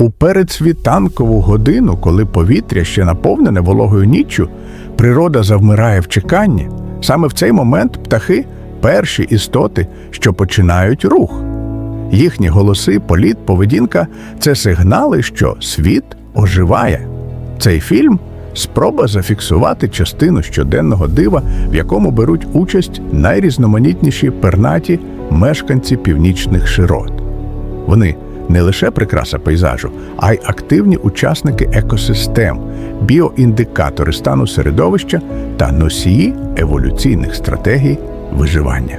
У передсвітанкову годину, коли повітря ще наповнене вологою ніччю, природа завмирає в чеканні. Саме в цей момент птахи перші істоти, що починають рух. Їхні голоси, політ, поведінка це сигнали, що світ оживає. Цей фільм спроба зафіксувати частину щоденного дива, в якому беруть участь найрізноманітніші пернаті мешканці північних широт. Вони не лише прикраса пейзажу, а й активні учасники екосистем, біоіндикатори стану середовища та носії еволюційних стратегій виживання.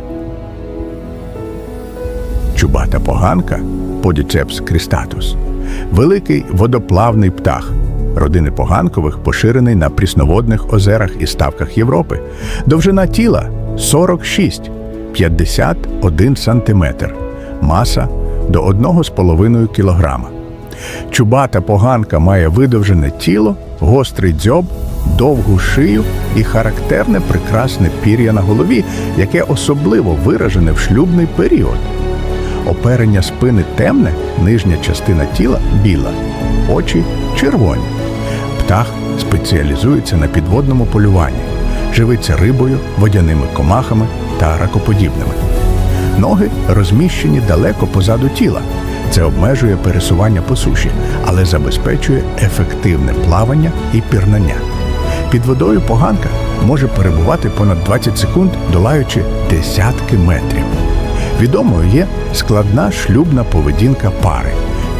Чубата поганка Подіцепс крістатус великий водоплавний птах. Родини поганкових поширений на прісноводних озерах і ставках Європи. Довжина тіла 46, 51 сантиметр, маса до 1,5 кілограма. Чубата поганка має видовжене тіло, гострий дзьоб, довгу шию і характерне прекрасне пір'я на голові, яке особливо виражене в шлюбний період. Оперення спини темне, нижня частина тіла біла, очі червоні. Птах спеціалізується на підводному полюванні, живиться рибою, водяними комахами та ракоподібними. Ноги розміщені далеко позаду тіла. Це обмежує пересування по суші, але забезпечує ефективне плавання і пірнання. Під водою поганка може перебувати понад 20 секунд, долаючи десятки метрів. Відомою є складна шлюбна поведінка пари,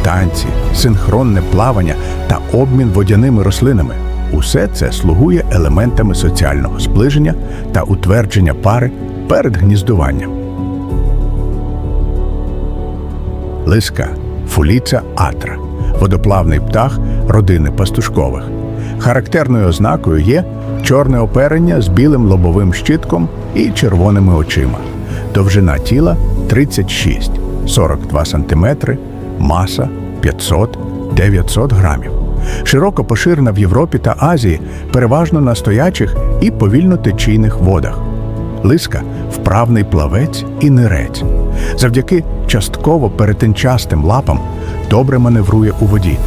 танці, синхронне плавання та обмін водяними рослинами. Усе це слугує елементами соціального зближення та утвердження пари перед гніздуванням. Лиска фуліця атра водоплавний птах родини пастушкових. Характерною ознакою є чорне оперення з білим лобовим щитком і червоними очима. Довжина тіла 36, 42 см, маса 500-900 грамів. Широко поширена в Європі та Азії, переважно на стоячих і повільно течійних водах. Лиска вправний плавець і нирець. Завдяки частково перетинчастим лапам добре маневрує у воді,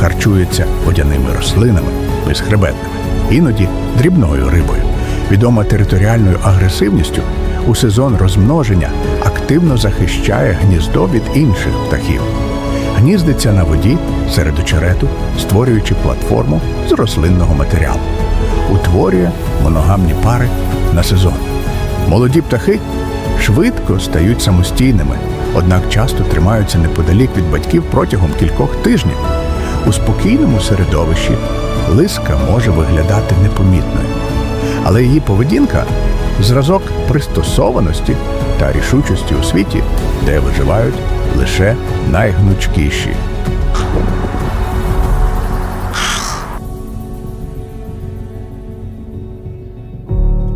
харчується водяними рослинами, безхребетними, іноді дрібною рибою. Відома територіальною агресивністю, у сезон розмноження активно захищає гніздо від інших птахів. Гніздиться на воді серед очерету, створюючи платформу з рослинного матеріалу. Утворює моногамні пари на сезон. Молоді птахи швидко стають самостійними, однак часто тримаються неподалік від батьків протягом кількох тижнів. У спокійному середовищі лиска може виглядати непомітною, але її поведінка зразок пристосованості та рішучості у світі, де виживають лише найгнучкіші.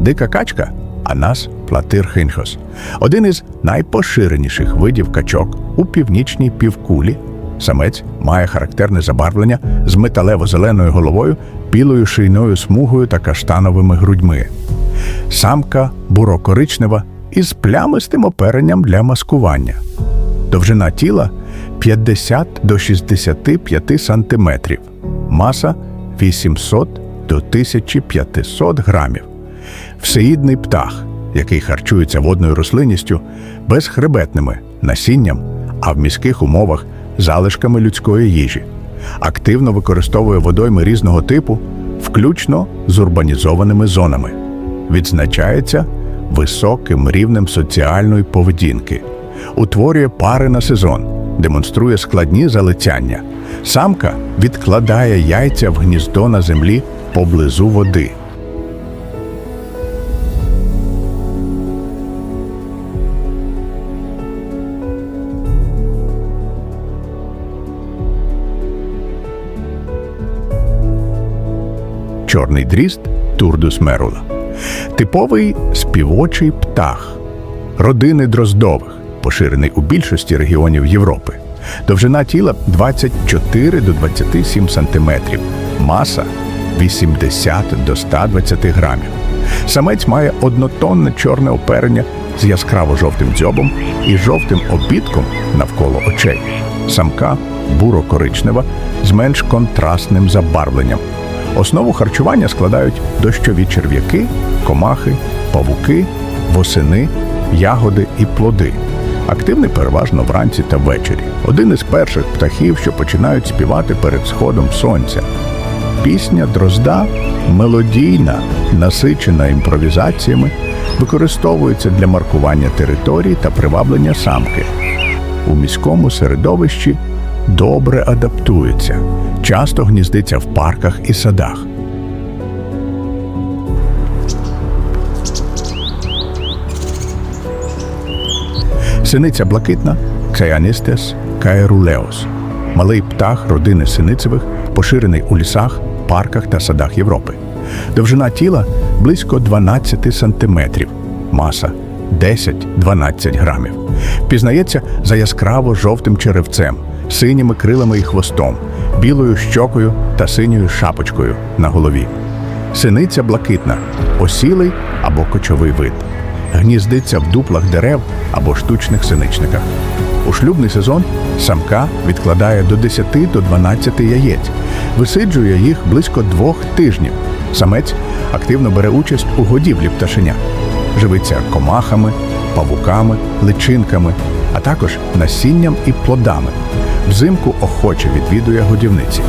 Дика качка Анас платирхинхос один із найпоширеніших видів качок у північній півкулі. Самець має характерне забарвлення з металево-зеленою головою, білою шийною смугою та каштановими грудьми. Самка буро-коричнева із плямистим оперенням для маскування. Довжина тіла 50 до 65 сантиметрів, маса 800 до 1500 грамів. Всеїдний птах, який харчується водною рослинністю, безхребетними насінням, а в міських умовах залишками людської їжі. Активно використовує водойми різного типу, включно з урбанізованими зонами. Відзначається високим рівнем соціальної поведінки, утворює пари на сезон, демонструє складні залицяння. Самка відкладає яйця в гніздо на землі поблизу води. Чорний дріст Турдус мерула. Типовий співочий птах родини дроздових, поширений у більшості регіонів Європи. Довжина тіла 24 до 27 сантиметрів, маса 80 до 120 грамів. Самець має однотонне чорне оперення з яскраво жовтим дзьобом і жовтим обідком навколо очей. Самка буро-коричнева з менш контрастним забарвленням. Основу харчування складають дощові черв'яки, комахи, павуки, восени, ягоди і плоди. Активний переважно вранці та ввечері. Один із перших птахів, що починають співати перед сходом сонця. Пісня Дрозда мелодійна, насичена імпровізаціями, використовується для маркування територій та приваблення самки. У міському середовищі добре адаптується, часто гніздиться в парках і садах. Синиця блакитна Ксеяністес каерулеос. Малий птах родини синицевих, поширений у лісах, парках та садах Європи. Довжина тіла близько 12 сантиметрів, маса 10-12 грамів. Пізнається за яскраво жовтим черевцем, синіми крилами і хвостом, білою щокою та синьою шапочкою на голові. Синиця блакитна осілий або кочовий вид. Гніздиться в дуплах дерев або штучних синичниках. У шлюбний сезон самка відкладає до 10 до 12 яєць, висиджує їх близько двох тижнів. Самець активно бере участь у годівлі пташеня, живиться комахами, павуками, личинками, а також насінням і плодами. Взимку охоче відвідує годівниці,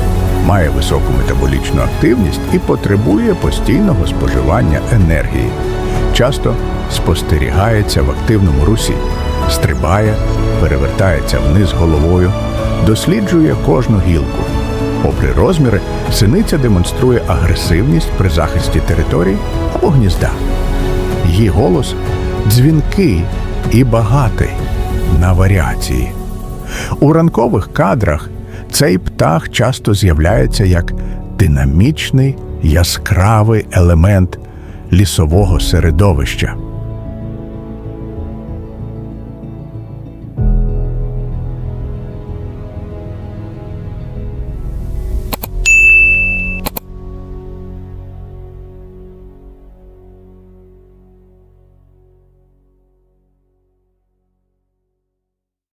має високу метаболічну активність і потребує постійного споживання енергії. Часто спостерігається в активному русі, стрибає, перевертається вниз головою, досліджує кожну гілку. Попри розміри, синиця демонструє агресивність при захисті територій або гнізда. Її голос дзвінкий і багатий на варіації. У ранкових кадрах цей птах часто з'являється як динамічний яскравий елемент лісового середовища.